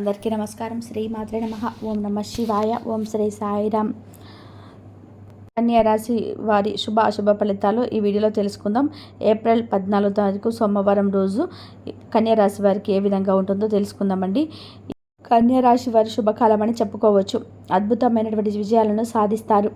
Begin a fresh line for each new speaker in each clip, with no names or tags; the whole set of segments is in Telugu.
అందరికీ నమస్కారం. శ్రీ మాత్రే నమ. ఓం నమ శివాయ. ఓం శ్రీ సాయిరామ్ కన్యరాశి వారి శుభ అశుభ ఫలితాలు ఈ వీడియోలో తెలుసుకుందాం. ఏప్రిల్ పద్నాలుగో తారీఖు సోమవారం రోజు కన్యరాశి వారికి ఏ విధంగా ఉంటుందో తెలుసుకుందామండి. కన్యరాశి వారి శుభకాలం అని చెప్పుకోవచ్చు. అద్భుతమైనటువంటి విజయాలను సాధిస్తారు.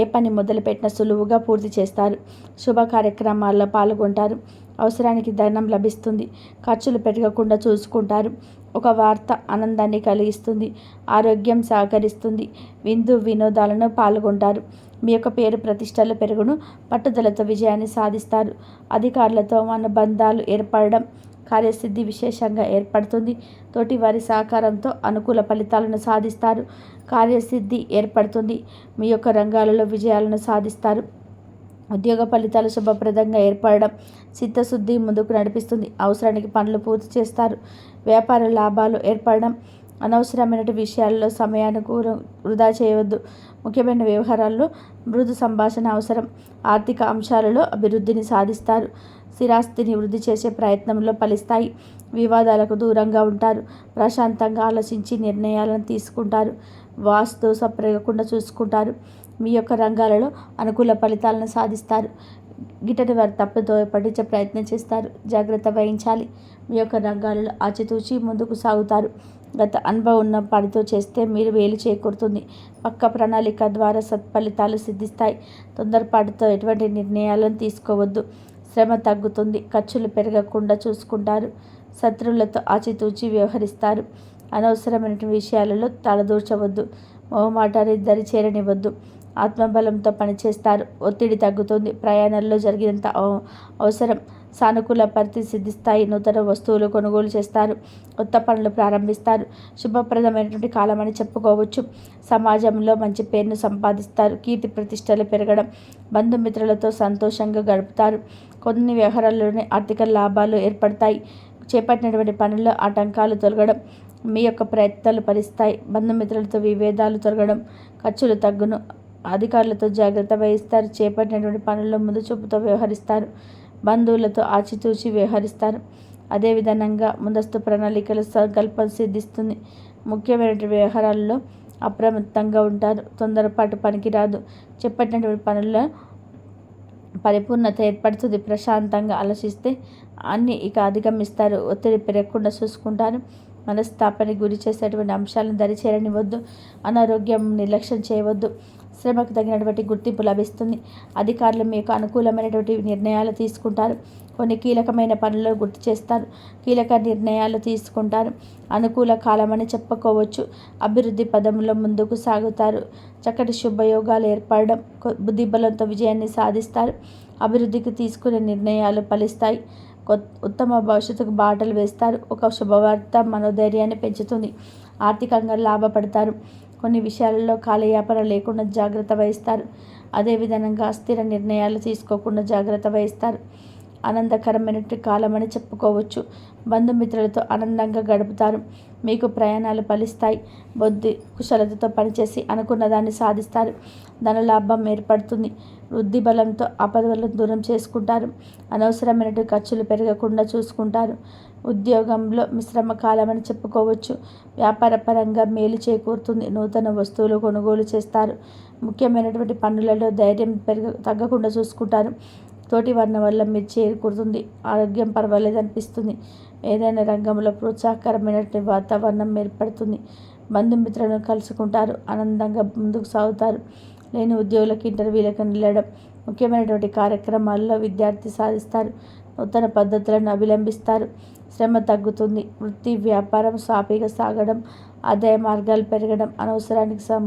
ఏ పని మొదలుపెట్టినా సులువుగా పూర్తి చేస్తారు. శుభ కార్యక్రమాల్లో పాల్గొంటారు. అవసరానికి ధనం లభిస్తుంది. ఖర్చులు పెరగకుండా చూసుకుంటారు. ఒక వార్త ఆనందాన్ని కలిగిస్తుంది. ఆరోగ్యం సహకరిస్తుంది. విందు వినోదాలను పాల్గొంటారు. మీ యొక్క పేరు ప్రతిష్టలు పెరుగును పట్టుదలతో విజయాన్ని సాధిస్తారు. అధికారులతో మన బంధాలు ఏర్పడడం కార్యసిద్ధి విశేషంగా ఏర్పడుతుంది. తోటి వారి సహకారంతో అనుకూల ఫలితాలను సాధిస్తారు. కార్యసిద్ధి ఏర్పడుతుంది. మీ యొక్క రంగాలలో విజయాలను సాధిస్తారు. ఉద్యోగ ఫలితాలు శుభప్రదంగా ఏర్పడడం చిత్తశుద్ధి ముందుకు నడిపిస్తుంది. అవసరానికి పనులు పూర్తి చేస్తారు. వ్యాపార లాభాలు ఏర్పడడం అనవసరమైన విషయాల్లో సమయాన్ని వృధా చేయవద్దు. ముఖ్యమైన వ్యవహారాల్లో మృదు సంభాషణ అవసరం. ఆర్థిక అంశాలలో అభివృద్ధిని సాధిస్తారు. స్థిరాస్తిని వృద్ధి చేసే ప్రయత్నంలో ఫలిస్తాయి. వివాదాలకు దూరంగా ఉంటారు. ప్రశాంతంగా ఆలోచించి నిర్ణయాలను తీసుకుంటారు. వాస్తు సప్రగకుండా చూసుకుంటారు. మీ యొక్క రంగాలలో అనుకూల ఫలితాలను సాధిస్తారు. గిటని వారు తప్పుతో పట్టించే ప్రయత్నం చేస్తారు. జాగ్రత్త వహించాలి. మీ యొక్క రంగాలలో ఆచితూచి ముందుకు సాగుతారు. గత అనుభవం ఉన్న పనితో చేస్తే మీరు వేలు చేకూరుతుంది. పక్క ప్రణాళిక ద్వారా సత్ఫలితాలు సిద్ధిస్తాయి. తొందరపాటుతో ఎటువంటి నిర్ణయాలను తీసుకోవద్దు. శ్రమ తగ్గుతుంది. ఖర్చులు పెరగకుండా చూసుకుంటారు. శత్రువులతో ఆచితూచి వ్యవహరిస్తారు. అనవసరమైన విషయాలలో తలదూర్చవద్దు. మొహమాటాన్ని దరి చేరనివ్వద్దు. ఆత్మబలంతో పనిచేస్తారు. ఒత్తిడి తగ్గుతుంది. ప్రయాణంలో జరిగినంత అవసరం సానుకూల పరిస్థితి సిద్ధిస్తాయి. నూతన వస్తువులు కొనుగోలు చేస్తారు. కొత్త పనులు ప్రారంభిస్తారు. శుభప్రదమైనటువంటి కాలం అని చెప్పుకోవచ్చు. సమాజంలో మంచి పేరును సంపాదిస్తారు. కీర్తి ప్రతిష్టలు పెరగడం బంధుమిత్రులతో సంతోషంగా గడుపుతారు. కొన్ని వ్యవహారాల్లోనే ఆర్థిక లాభాలు ఏర్పడతాయి. చేపట్టినటువంటి పనుల్లో ఆటంకాలు తొలగడం మీ యొక్క ప్రయత్నాలు ఫలిస్తాయి. బంధుమిత్రులతో విభేదాలు తొలగడం ఖర్చులు తగ్గును. అధికారులతో జాగ్రత్త వహిస్తారు. చేపట్టినటువంటి పనుల్లో ముందు చూపుతో వ్యవహరిస్తారు. బంధువులతో ఆచితూచి వ్యవహరిస్తారు. అదేవిధంగా ముందస్తు ప్రణాళికలు సంకల్పం సిద్ధిస్తుంది. ముఖ్యమైన వ్యవహారాల్లో అప్రమత్తంగా ఉంటారు. తొందరపాటు పనికిరాదు. చెప్పినటువంటి పనుల్లో పరిపూర్ణత ఏర్పడుతుంది. ప్రశాంతంగా ఆలోచిస్తే అన్ని ఇక అధిగమిస్తారు. ఒత్తిడి పెరగకుండా చూసుకుంటారు మనస్తాపానికి గురి చేసేటువంటి అంశాలను దరిచేరనివద్దు. అనారోగ్యం నిర్లక్ష్యం చేయవద్దు. శ్రమకు తగినటువంటి గుర్తింపు లభిస్తుంది. అధికారులు మీకు అనుకూలమైనటువంటి నిర్ణయాలు తీసుకుంటారు. కొన్ని కీలకమైన పనులు గుర్తు చేస్తారు కీలక నిర్ణయాలు తీసుకుంటారు అనుకూల కాలమని చెప్పుకోవచ్చు. అభివృద్ధి పదంలో ముందుకు సాగుతారు. చక్కటి శుభయోగాలు ఏర్పడడం బుద్ధిబలంతో విజయాన్ని సాధిస్తారు. అభివృద్ధికి తీసుకునే నిర్ణయాలు ఫలిస్తాయి. ఉత్తమ భవిష్యత్తుకు బాటలు వేస్తారు. ఒక శుభవార్త మనోధైర్యాన్ని పెంచుతుంది. ఆర్థికంగా లాభపడతారు. కొన్ని విషయాలలో కాలయాపన లేకుండా జాగ్రత్త వహిస్తారు. అదేవిధంగా అస్థిర నిర్ణయాలు తీసుకోకుండా జాగ్రత్త వహిస్తారు. ఆనందకరమైన కాలం అని చెప్పుకోవచ్చు. బంధుమిత్రులతో ఆనందంగా గడుపుతారు. మీకు ప్రయాణాలు ఫలిస్తాయి. బుద్ధి కుశలతతో పనిచేసి అనుకున్న దాన్ని సాధిస్తారు. ధనలాభం ఏర్పడుతుంది. వృద్ధి బలంతో ఆపదలను దూరం చేసుకుంటారు. అనవసరమైన ఖర్చులు పెరగకుండా చూసుకుంటారు. ఉద్యోగంలో మిశ్రమ కాలం అని చెప్పుకోవచ్చు వ్యాపారపరంగా మేలు చేకూరుతుంది. నూతన వస్తువులు కొనుగోలు చేస్తారు. ముఖ్యమైనటువంటి పనులలో ధైర్యం పెరగ తగ్గకుండా చూసుకుంటారు. తోటి వర్ణం వల్ల మీరు చేరుకుడుతుంది ఆరోగ్యం పర్వాలేదు అనిపిస్తుంది. ఏదైనా రంగంలో ప్రోత్సాహకరమైనటువంటి వాతావరణం ఏర్పడుతుంది. బంధుమిత్రులను కలుసుకుంటారు. ఆనందంగా ముందుకు సాగుతారు. లేని ఉద్యోగులకు ఇంటర్వ్యూలకు వెళ్ళడం ముఖ్యమైనటువంటి కార్యక్రమాల్లో విద్యార్థి సాధిస్తారు. నూతన పద్ధతులను అభిలంబిస్తారు శ్రమ తగ్గుతుంది. వృత్తి వ్యాపారం సాఫీగా సాగడం ఆదాయ మార్గాలు పెరగడం అనవసరానికి సం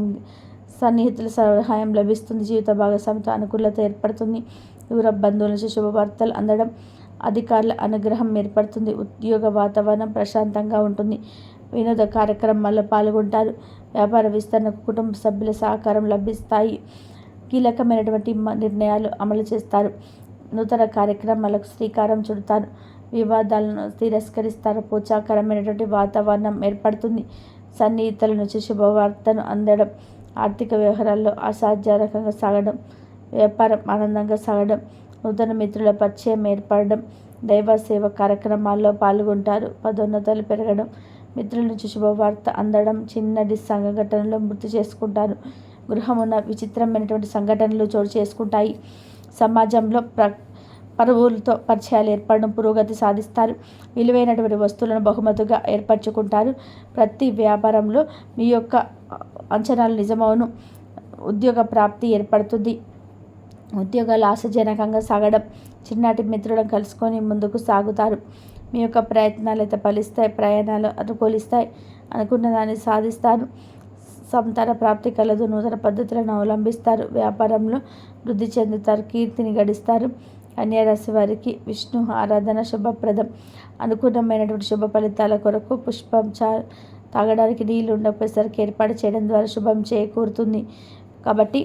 సన్నిహితుల సహాయం లభిస్తుంది. జీవిత భాగస్వామితో అనుకూలత ఏర్పడుతుంది. దూర బంధువుల నుంచి శుభవార్తలు అందడం అధికారుల అనుగ్రహం ఏర్పడుతుంది. ఉద్యోగ వాతావరణం ప్రశాంతంగా ఉంటుంది. వినోద కార్యక్రమాల్లో పాల్గొంటారు. వ్యాపార విస్తరణకు కుటుంబ సభ్యుల సహకారం లభిస్తాయి. కీలకమైనటువంటి నిర్ణయాలు అమలు చేస్తారు. నూతన కార్యక్రమాలకు శ్రీకారం చుడతారు. వివాదాలను తిరస్కరిస్తారు. ప్రోత్సాహకరమైనటువంటి వాతావరణం ఏర్పడుతుంది. సన్నిహితుల నుంచి శుభవార్తను అందడం ఆర్థిక వ్యవహారాల్లో అసాధ్యకంగా సాగడం వ్యాపారం ఆనందంగా సాగడం నూతన మిత్రుల పరిచయం ఏర్పడడం దైవ సేవ కార్యక్రమాల్లో పాల్గొంటారు. పదోన్నతలు పెరగడం మిత్రుల నుంచి శుభవార్త అందడం చిన్నటి సంఘటనలో మృతి చేసుకుంటారు. గృహమున్న విచిత్రమైనటువంటి సంఘటనలు చోటు చేసుకుంటాయి. సమాజంలో ప్ర పరువులతో పరిచయాలు ఏర్పడడం పురోగతి సాధిస్తారు. విలువైనటువంటి వస్తువులను బహుమతిగా ఏర్పరచుకుంటారు. ప్రతి వ్యాపారంలో మీ యొక్క అంచనాలు నిజమవును. ఉద్యోగ ప్రాప్తి ఏర్పడుతుంది. ఉద్యోగాలు ఆశాజనకంగా సాగడం చిన్నటి మిత్రులను కలుసుకొని ముందుకు సాగుతారు. మీ యొక్క ప్రయత్నాలు అయితే ఫలిస్తాయి ప్రయాణాలు అనుకూలిస్తాయి అనుకున్న దాన్ని సాధిస్తారు. సంతాన ప్రాప్తి కలదు నూతన పద్ధతులను అవలంబిస్తారు. వ్యాపారంలో వృద్ధి చెందుతారు కీర్తిని గడిస్తారు. కన్యారాశి వారికి విష్ణు ఆరాధన శుభప్రదం. అనుకూలమైనటువంటి శుభ ఫలితాల కొరకు పుష్పం చా తాగడానికి నీళ్ళు ఉండకపోయేసరికి ఏర్పాటు చేయడం ద్వారా శుభం చేకూరుతుంది. కాబట్టి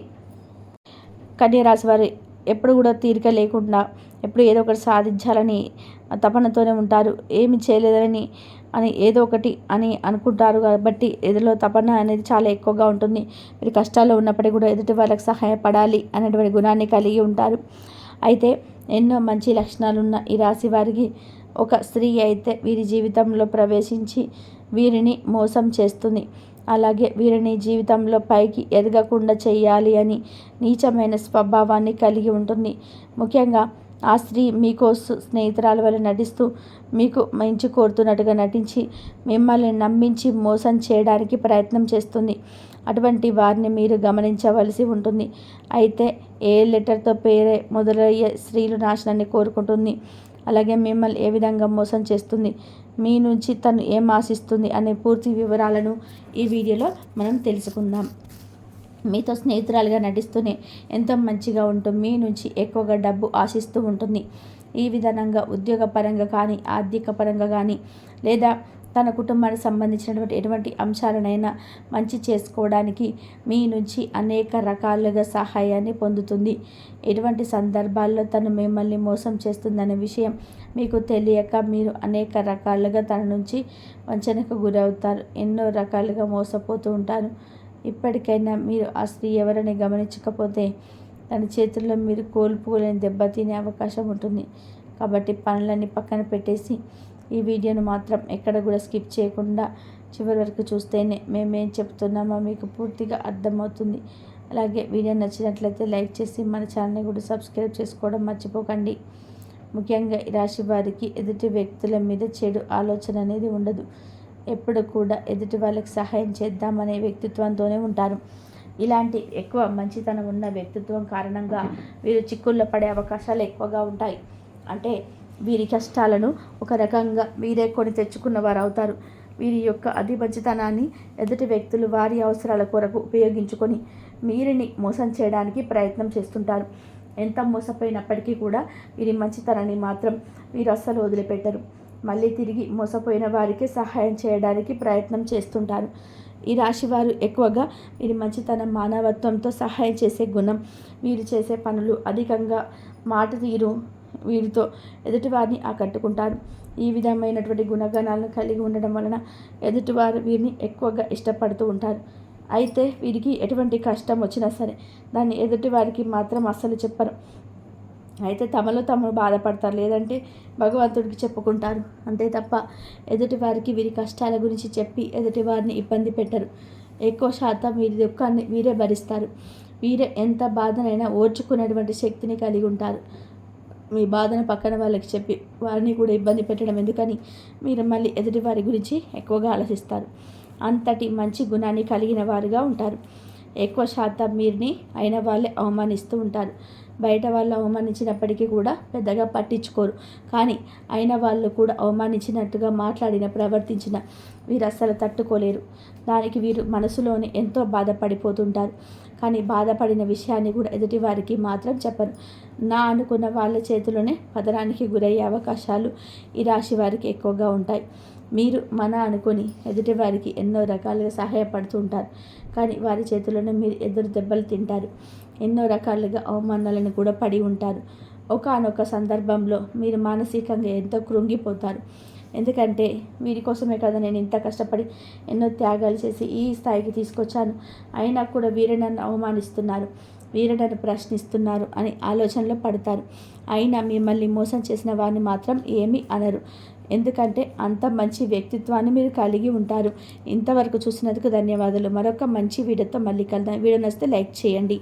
కన్యరాశి వారి ఎప్పుడు కూడా తీరిక లేకుండా ఎప్పుడు ఏదో ఒకటి సాధించాలని తపనతోనే ఉంటారు. ఏమి చేయలేదని అని ఏదో ఒకటి అని అనుకుంటారు కాబట్టి ఎదులో తపన అనేది చాలా ఎక్కువగా ఉంటుంది. మీరు కష్టాల్లో ఉన్నప్పటికీ కూడా ఎదుటి వాళ్ళకి సహాయపడాలి అనేటువంటి గుణాన్ని కలిగి ఉంటారు. అయితే ఎన్నో మంచి లక్షణాలున్న ఈ రాశి వారికి ఒక స్త్రీ అయితే వీరి జీవితంలో ప్రవేశించి వీరిని మోసం చేస్తుంది. అలాగే వీరిని జీవితంలో పైకి ఎదగకుండా చేయాలి అని నీచమైన స్వభావాన్ని కలిగి ఉంటుంది. ముఖ్యంగా ఆ స్త్రీ మీకోసం స్నేహితురాల వల్ల నటిస్తూ మీకు మంచి కోరుతున్నట్టుగా నటించి మిమ్మల్ని నమ్మించి మోసం చేయడానికి ప్రయత్నం చేస్తుంది. అటువంటి వారిని మీరు గమనించవలసి ఉంటుంది. అయితే ఏ లెటర్తో పేరే మొదలయ్యే స్త్రీలు నాశనాన్ని కోరుకుంటుంది. అలాగే మిమ్మల్ని ఏ విధంగా మోసం చేస్తుంది? మీ నుంచి తను ఏం ఆశిస్తుంది అనే పూర్తి వివరాలను ఈ వీడియోలో మనం తెలుసుకుందాం. మీతో స్నేహితురాలుగా నటిస్తూనే ఎంతో మంచిగా ఉంటూ మీ నుంచి ఎక్కువగా డబ్బు ఆశిస్తూ ఉంటుంది. ఈ విధానంగా ఉద్యోగ పరంగా కానీ ఆర్థిక పరంగా కానీ లేదా తన కుటుంబానికి సంబంధించినటువంటి ఎటువంటి అంశాలనైనా మంచి చేసుకోవడానికి మీ నుంచి అనేక రకాలుగా సహాయాన్ని పొందుతుంది. ఎటువంటి సందర్భాల్లో తను మిమ్మల్ని మోసం చేస్తుందనే విషయం మీకు తెలియక మీరు అనేక రకాలుగా తన నుంచి వంచనకు గురవుతారు. ఎన్నో రకాలుగా మోసపోతూ ఉంటారు. ఇప్పటికైనా మీరు ఆ స్త్రీ ఎవరని గమనించకపోతే తన చేతుల్లో మీరు కోల్పోలేని దెబ్బతినే అవకాశం ఉంటుంది. కాబట్టి పనులన్నీ పక్కన పెట్టేసి ఈ వీడియోను మాత్రం ఎక్కడ కూడా స్కిప్ చేయకుండా చివరి వరకు చూస్తేనే మేమేం చెప్తున్నామో మీకు పూర్తిగా అర్థమవుతుంది. అలాగే వీడియో నచ్చినట్లయితే లైక్ చేసి మన ఛానల్ని కూడా సబ్స్క్రైబ్ చేసుకోవడం మర్చిపోకండి. ముఖ్యంగా ఈ రాశి వారికి ఎదుటి వ్యక్తుల మీద చెడు ఆలోచన అనేది ఉండదు. ఎప్పుడు కూడా ఎదుటి వాళ్ళకి సహాయం చేద్దామనే వ్యక్తిత్వంతోనే ఉంటారు. ఇలాంటి ఎక్కువ మంచితనం ఉన్న వ్యక్తిత్వం కారణంగా వీరు చిక్కుల్లో పడే అవకాశాలు ఎక్కువగా ఉంటాయి. అంటే వీరి కష్టాలను ఒక రకంగా వీరే కొని తెచ్చుకున్న వారు అవుతారు వీరి యొక్క అతి మంచితనాన్ని ఎదుటి వ్యక్తులు వారి అవసరాల కొరకు ఉపయోగించుకొని వీరిని మోసం చేయడానికి ప్రయత్నం చేస్తుంటారు. ఎంత మోసపోయినప్పటికీ కూడా వీరి మంచితనాన్ని మాత్రం వీరు అస్సలు వదిలిపెట్టరు. మళ్ళీ తిరిగి మోసపోయిన వారికి సహాయం చేయడానికి ప్రయత్నం చేస్తుంటారు. ఈ రాశి వారు ఎక్కువగా వీరి మంచితనం మానవత్వంతో సహాయం చేసే గుణం వీరు చేసే పనులు అధికంగా మాట తీరు వీరితో ఎదుటివారిని ఆకట్టుకుంటారు. ఈ విధమైనటువంటి గుణగణాలను కలిగి ఉండడం వలన ఎదుటివారు వీరిని ఎక్కువగా ఇష్టపడుతూ ఉంటారు. అయితే వీరికి ఎటువంటి కష్టం వచ్చినా సరే దాన్ని ఎదుటివారికి మాత్రం అస్సలు చెప్పరు. అయితే తమలో తమను బాధపడతారు. లేదంటే భగవంతుడికి చెప్పుకుంటారు. అంతే తప్ప ఎదుటివారికి వీరి కష్టాల గురించి చెప్పి ఎదుటివారిని ఇబ్బంది పెట్టరు. ఎక్కువ శాతం వీరి దుఃఖాన్ని వీరే భరిస్తారు. వీరే ఎంత బాధనైనా ఓర్చుకునేటువంటి శక్తిని కలిగి ఉంటారు. మీ బాధను పక్కన వాళ్ళకి చెప్పి వారిని కూడా ఇబ్బంది పెట్టడం ఎందుకని మీరు మళ్ళీ ఎదుటి వారి గురించి ఎక్కువగా ఆలోచిస్తారు. అంతటి మంచి గుణాన్ని కలిగిన వారుగా ఉంటారు. ఎక్కువ శాతం మీరిని అయిన వాళ్ళే అవమానిస్తూ ఉంటారు. బయట వాళ్ళు అవమానించినప్పటికీ కూడా పెద్దగా పట్టించుకోరు. కానీ అయిన వాళ్ళు కూడా అవమానించినట్టుగా మాట్లాడిన ప్రవర్తించిన వీరు అస్సలు తట్టుకోలేరు. దానికి వీరు మనసులోనే ఎంతో బాధపడిపోతుంటారు. కానీ బాధపడిన విషయాన్ని కూడా ఎదుటి వారికి మాత్రం చెప్పరు. నా అనుకున్న వాళ్ళ చేతిలోనే పదనానికి గురయ్యే అవకాశాలు ఈ రాశి వారికి ఎక్కువగా ఉంటాయి. మీరు మన అనుకుని ఎదుటివారికి ఎన్నో రకాలుగా సహాయపడుతూ ఉంటారు. కానీ వారి చేతిలోనే మీరు ఎదురు దెబ్బలు తింటారు. ఎన్నో రకాలుగా అవమానాలను కూడా పడి ఉంటారు. ఒకనొక సందర్భంలో మీరు మానసికంగా ఎంతో కృంగిపోతారు. ఎందుకంటే వీరి కోసమే కదా నేను ఇంత కష్టపడి ఎన్నో త్యాగాలు చేసి ఈ స్థాయికి తీసుకొచ్చాను. అయినా కూడా వీరే నన్ను అవమానిస్తున్నారు. వీరనను నన్ను ప్రశ్నిస్తున్నారు అని ఆలోచనలో పడతారు. అయినా మిమ్మల్ని మోసం చేసిన వారిని మాత్రం ఏమీ అనరు. ఎందుకంటే అంత మంచి వ్యక్తిత్వాన్ని మీరు కలిగి ఉంటారు. ఇంతవరకు చూసినందుకు ధన్యవాదాలు. మరొక మంచి వీడియోతో మళ్ళీ కలుద్దాం. వీడియో నచ్చితే లైక్ చేయండి.